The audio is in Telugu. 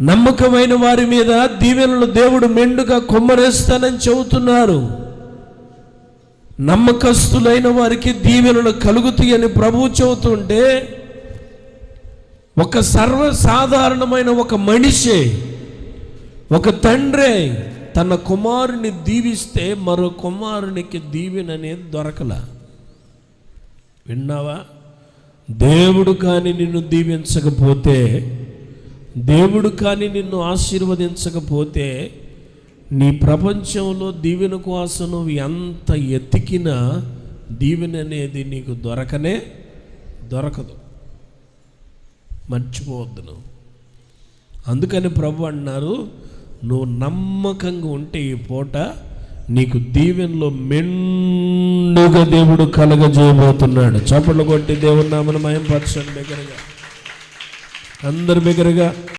నమ్మకమైన వారి మీద దీవెనలు దేవుడు మెండుగా కొమ్మరేస్తానని చెబుతున్నారు. నమ్మకస్తులైన వారికి దీవెనలు కలుగుతాయని ప్రభువు చెబుతుంటే ఒక సర్వసాధారణమైన ఒక మనిషి ఒక తండ్రి తన కుమారుని దీవిస్తే మరో కుమారునికి దీవెన అనేది దొరకల. విన్నావా? దేవుడు కానీ నిన్ను దీవించకపోతే దేవుడు కానీ నిన్ను ఆశీర్వదించకపోతే నీ ప్రపంచంలో దీవెన కోసం నువ్వు ఎంత ఎతికినా దీవెన అనేది నీకు దొరకనే దొరకదు. మర్చిపోవద్దు నువ్వు. అందుకని ప్రభు అన్నారు నువ్వు నమ్మకంగా ఉంటే ఈ పూట నీకు దీవెనలో మెండుగా దేవుడు కలగజేయబోతున్నాడు. చప్పట్లు కొట్టి దేవుడు నామను మయం పరచండి అందరి బిగ్గరగా